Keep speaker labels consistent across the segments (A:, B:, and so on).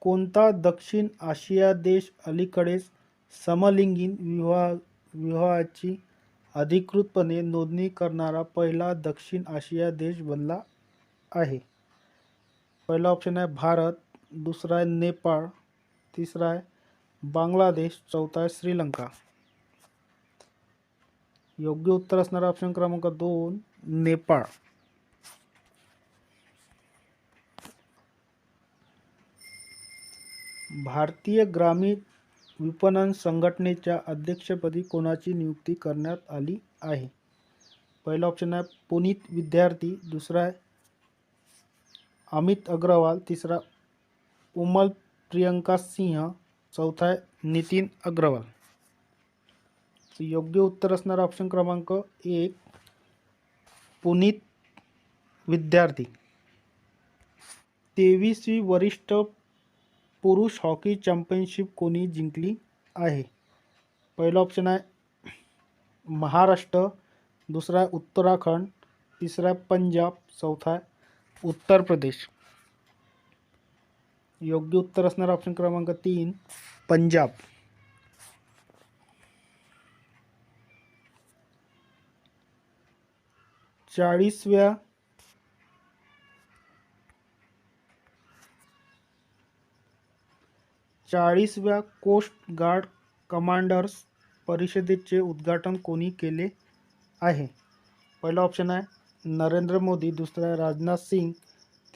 A: कोणता दक्षिण आशिया देश अलीकडेच समलिंगी विवाह विवाहाची अधिकृतपणे नोंदणी करणारा पहिला दक्षिण आशिया देश बनला आहे? पहिला ऑप्शन आहे भारत दुसरा आहे नेपाळ तिसरा आहे बांगलादेश चौथा आहे श्रीलंका. योग्य उत्तर असणारा ऑप्शन क्रमांक दोन नेपाळ. भारतीय ग्रामीण विपणन संघटनेच्या अध्यक्षपदी कोणाची नियुक्ती करण्यात आली आहे? पहिला ऑप्शन आहे पुनीत विद्यार्थी दुसरा आहे अमित अग्रवाल तिसरा उमल प्रियंका सिंह चौथा आहे नितीन अग्रवाल. योग्य उत्तर असणारा ऑप्शन क्रमांक एक पुनीत विद्यार्थी. तेवीसवी वरिष्ठ पुरुष हॉकी चॅम्पियनशिप कोणी जिंकली आहे? पहिला ऑप्शन आहे महाराष्ट्र दुसरा आहे उत्तराखंड तिसरा आहे पंजाब चौथा आहे उत्तर प्रदेश. योग्य उत्तर असणारा ऑप्शन क्रमांक तीन पंजाब. चाळीसव्या चाळीसव्या कोस्ट गार्ड कमांडर्स परिषदेचे उद्घाटन कोणी केले आहे? पहिला ऑप्शन आहे नरेंद्र मोदी दुसरा आहे राजनाथ सिंग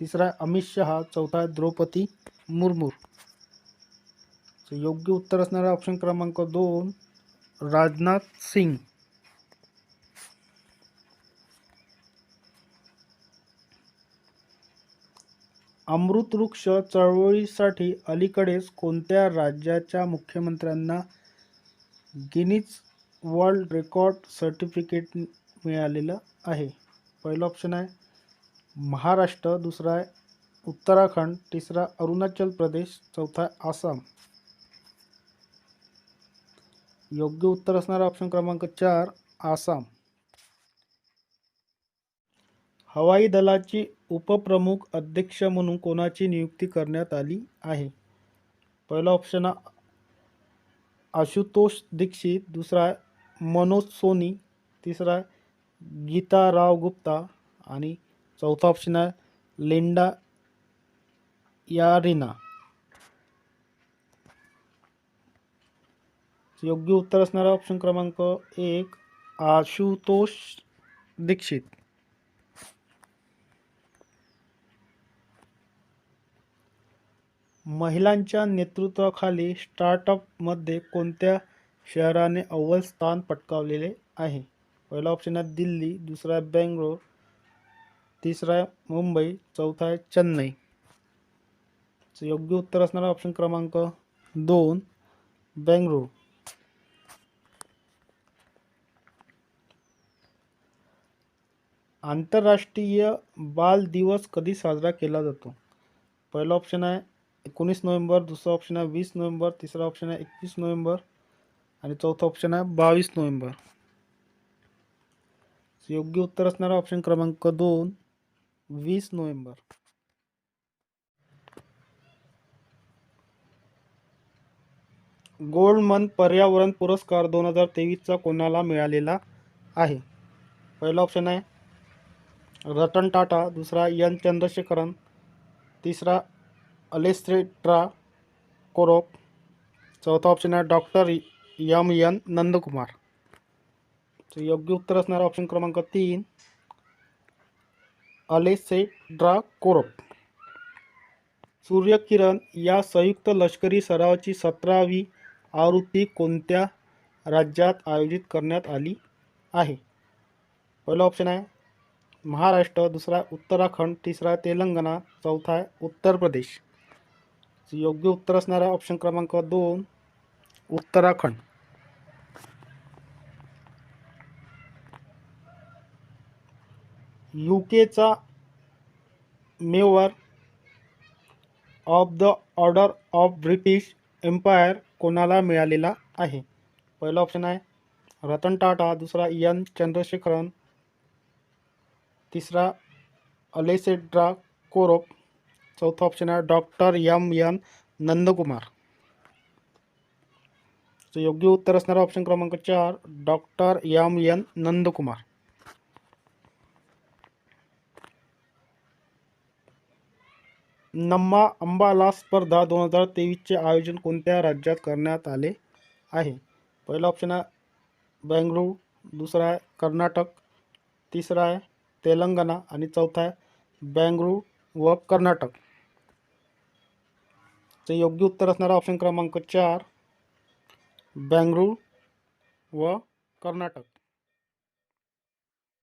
A: तिसरा आहे अमित शहा चौथा द्रौपदी मुर्मू. योग्य उत्तर असणारा ऑप्शन क्रमांक दोन राजनाथ सिंग. अमृतवृक्ष चळवळीसाठी अलीकडेच कोणत्या राज्याच्या मुख्यमंत्र्यांना गिनीज वर्ल्ड रेकॉर्ड सर्टिफिकेट मिळालेलं आहे? पहिलं ऑप्शन आहे महाराष्ट्र दुसरा आहे उत्तराखंड तिसरा अरुणाचल प्रदेश चौथा आसाम. योग्य उत्तर असणारा ऑप्शन क्रमांक चार आसाम. हवाई दलाची उपप्रमुख अध्यक्ष म्हणून कोणाची नियुक्ती करण्यात आली आहे? पहिला ऑप्शन आशुतोष दीक्षित दुसरा मनोज सोनी तिसरा गीता राव गुप्ता आणि चौथा ऑप्शन आहे लिंडा यारिना. योग्य उत्तर असणारा ऑप्शन क्रमांक एक आशुतोष दीक्षित. महिलांच्या नेतृत्वाखाली स्टार्टअपमध्ये कोणत्या शहराने अव्वल स्थान पटकावलेले आहे? पहिला ऑप्शन आहे दिल्ली दुसरा आहे बेंगलोर तिसरा आहे मुंबई चौथा आहे चेन्नई. योग्य उत्तर असणारा ऑप्शन क्रमांक दोन बेंगलोर. आंतरराष्ट्रीय बाल दिवस कधी साजरा केला जातो? पहिला ऑप्शन आहे एकोणीस नोव्हेंबर दुसरा ऑप्शन आहे वीस नोव्हेंबर तिसरा ऑप्शन आहे एकवीस नोव्हेंबर आणि चौथा ऑप्शन आहे बावीस नोव्हेंबर. योग्य उत्तर असणारा ऑप्शन क्रमांक दोन वीस नोव्हेंबर. गोल्डमन पर्यावरण पुरस्कार दोन हजार तेवीसचा कोणाला मिळालेला आहे? पहिला ऑप्शन आहे रतन टाटा दुसरा एन चंद्रशेखरन तिसरा अलेस्ट्रेट्रा कोरोप. चौथा ऑप्शन आहे डॉक्टर यम यन नंदकुमार. तर योग्य उत्तर असणारा ऑप्शन क्रमांक तीन. अलेसेड्रा कोरोप. सूर्यकिरण या संयुक्त लष्करी सरावाची सतरावी आवृत्ती कोणत्या राज्यात आयोजित करण्यात आली आहे? पहिला ऑप्शन आहे महाराष्ट्र दुसरा उत्तराखंड तिसरा तेलंगणा चौथा आहे उत्तर प्रदेश. योग्य उत्तर असणारा ऑप्शन क्रमांक दोन Uttarakhand. U केचा member of the order of British empire कोणाला मिळालेला आहे? पहिला ऑप्शन आहे रतन टाटा दुसरा एन चंद्रशेखरन तिसरा अलेसेड्रा कोरोप. चौथा ऑप्शन आहे डॉक्टर यम एन नंदकुमार. तर योग्य उत्तर असणारा ऑप्शन क्रमांक चार डॉक्टर एम एन नंदकुमार. नम्मा अंबाला स्पर्धा दोन हजार तेवीसचे आयोजन कोणत्या राज्यात करण्यात आले आहे? पहिला ऑप्शन आहे बेंगळुरू दुसरा आहे कर्नाटक तिसरा आहे तेलंगणा आणि चौथा आहे बेंगळुरू व कर्नाटक. तर योग्य उत्तर असणारा ऑप्शन क्रमांक चार बेंगळुरू व कर्नाटक.